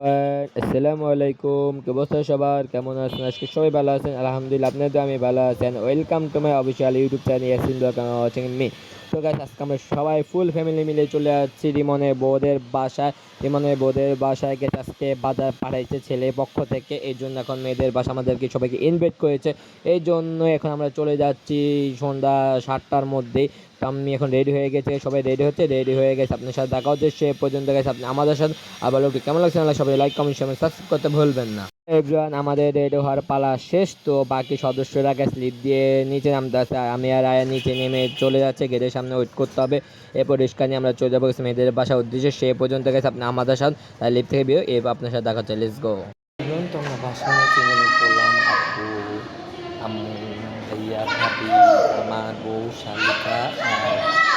আসসালামু আলাইকুম কি অবস্থা সবার? কেমন আছেন? আজকে সবাই ভালো আছেন? আলহামদুলিল্লাহ, আপনাদের আমি ভালো আছেন welcome to my official YouTube channel Yasin watching me তো গাইস আজকে আমরা সবাই ফুল ফ্যামিলি মিলে চলে যাচ্ছি রিমনের বৌদের বাসায়। রিমনের বৌদের বাসায় গেছে আজকে বাজার পাঠাইছে ছেলে পক্ষ থেকে। এই জন্য এখন মেয়েদের বাসা আমাদেরকে সবাইকে ইনভাইট করেছে। এই জন্য এখন আমরা চলে যাচ্ছি সন্ধ্যা সাতটার মধ্যেই। তো আমি এখন রেডি হয়ে গেছে, সবাই রেডি হচ্ছে? রেডি হয়ে গেছে, আপনার সাথে দেখা হচ্ছে। সে পর্যন্ত গেছে আপনি আমাদের সাথে। আবার লোকটি কেমন লাগছে? সবাই লাইক কমেন্ট শেয়ার সাবস্ক্রাইব করতে ভুলবেন না। এভরিওয়ান আমাদের রেডি হওয়ার পালা শেষ, তো বাকি সদস্যরা গেছে লিফট দিয়ে নিচে নামতে আসছে আর আমি আর আয়া নিচে নেমে চলে যাচ্ছে গেটের সামনে ওয়েট করতে হবে। এরপর রিস্কা নিয়ে আমরা চলে যাব মেয়েদের বাসার উদ্দেশ্যে। সে পর্যন্ত গেছে আপনি আমাদের সাথে লিপ থেকে বিয়ে এবার আপনার সাথে দেখা হচ্ছে লেটস গো ভাইয়া আমার বউ, শালিকা,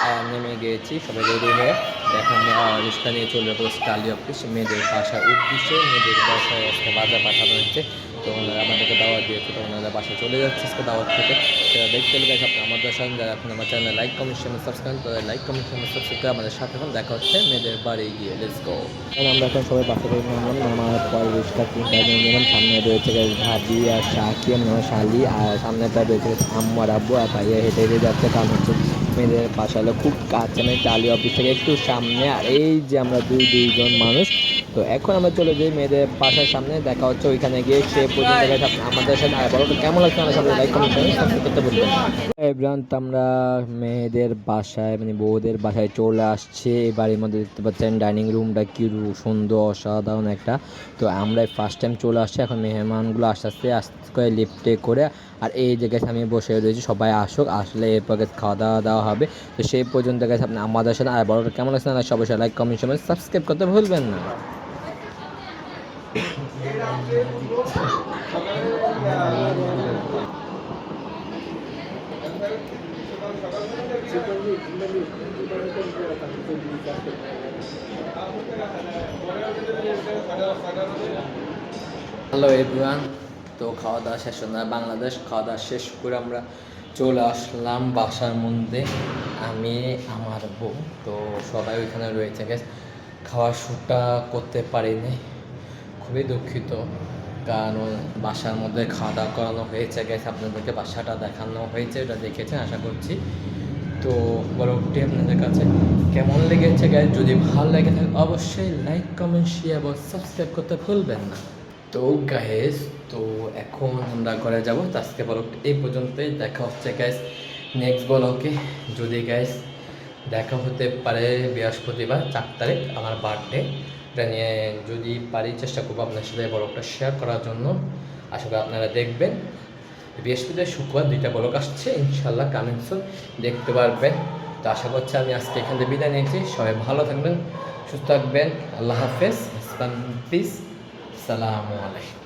আর নেমে গিয়েছি, সবাই রেডি হয়ে। এখন রিক্সা নিয়ে চলে যাব স্টালি অফিস, মেয়েদের বাসার উদ্দেশ্যে, মেয়েদের বাসায় আজকে বাজার পাঠানো হচ্ছে। তো ওনারা আমাদেরকে দাওয়াত দিয়েছে, তো ওনারা বাসায় চলে যাচ্ছে আজকে দাওয়াত থেকে সেটা দেখতে গেলে আপনি আমাদের সঙ্গে যারা এখন আমার channel like comment share subscribe করে লাইক কমেন্ট শেয়ার সাবস্ক্রাইব করে আমাদের সাথে এখন দেখা হচ্ছে মেয়েদের বাড়ি গিয়ে। লেটস গো আমরা এখন সবাই বাসা থেকে নামলাম আমার পর রিক্সা তিনটা সামনে রয়েছে ভাবি আর শাকি আমার শালি আর সামনেটা রয়েছে আম্মু আব্বু। আর ভাইয়া হেঁটে হেঁটে যাচ্ছে কারণ হচ্ছে মেয়েদের বাসা হলো, খুব কাছে মানে টালি অফিস থেকে একটু সামনে। আর এই যে আমরা দুই, দুইজন মানুষ তো এখন আমরা চলে যাই মেয়েদের বাসার সামনে, দেখা হচ্ছে ওইখানে গিয়ে সে পর্যন্ত আমাদের সাথে। আর বলো কেমন লাগছে আমার সামনে লাইক কমেন্ট করতে বলবেন এভরান্ত আমরা মেয়েদের বাসায় মানে বউদের বাসায় চলে আসছে। এই বাড়ির মধ্যে দেখতে পাচ্ছেন ডাইনিং রুমটা কি সুন্দর, অসাধারণ একটা। তো আমরা ফার্স্ট টাইম চলে আসছি, এখন মেহমানগুলো আস্তে আস্তে আস্তে করে লিফটে করে, আর এই জায়গায় আমি বসে রয়েছি, সবাই আসুক, আসলে এরপর খাওয়া দাওয়া দেওয়া হবে। তো সেই পর্যন্ত গেছে আপনি আমাদের সাথে, আর বড়টা কেমন লাগছে না সবাই লাইক কমেন্ট সময় সাবস্ক্রাইব করতে ভুলবেন না। হ্যালো এভরিওয়ান তো খাওয়া দাওয়া শেষ না। বাংলাদেশ খাওয়া দাওয়া শেষ করে আমরা চলে আসলাম বাসার মধ্যে। আমি, আমার বউ, তো সবাই ওইখানে রয়েছে গেছে খাওয়ার শ্যুটটা করতে পারিনি। খুবই দুঃখিত। কারণ বাসার মধ্যে খাওয়া দাওয়া করানো হয়েছে গেছে আপনাদেরকে বাসাটা দেখানো হয়েছে, ওটা দেখেছেন, আশা করছি। তো পরবর্তী আপনাদের কাছে কেমন লেগেছে গাইজ যদি ভালো লেগে থাকে অবশ্যই লাইক কমেন্ট শেয়ার এবং সাবস্ক্রাইব করতে ভুলবেন না। তো গাইজ তো এখন আমরা ঘরে যাব। আজকে ব্লগ এই পর্যন্তই। দেখা হচ্ছে গ্যাস নেক্সট ব্লগে যদি গ্যাস দেখা হতে পারে বৃহস্পতিবার, চার তারিখ, আমার বার্থডে এটা নিয়ে যদি পারি, চেষ্টা করব আপনার সাথে ব্লগটা শেয়ার করার জন্য। আশা করি আপনারা দেখবেন। বৃহস্পতিবার, শুক্রবার দুইটা ব্লগ আসছে ইনশাল্লাহ কামিং দেখতে পারবেন। তো আশা করছি আমি আজকে এখান থেকে বিদায় নিয়েছি। সবাই ভালো থাকবেন, সুস্থ থাকবেন। আল্লাহ হাফেজ। পিস সালামু আলাইকুম।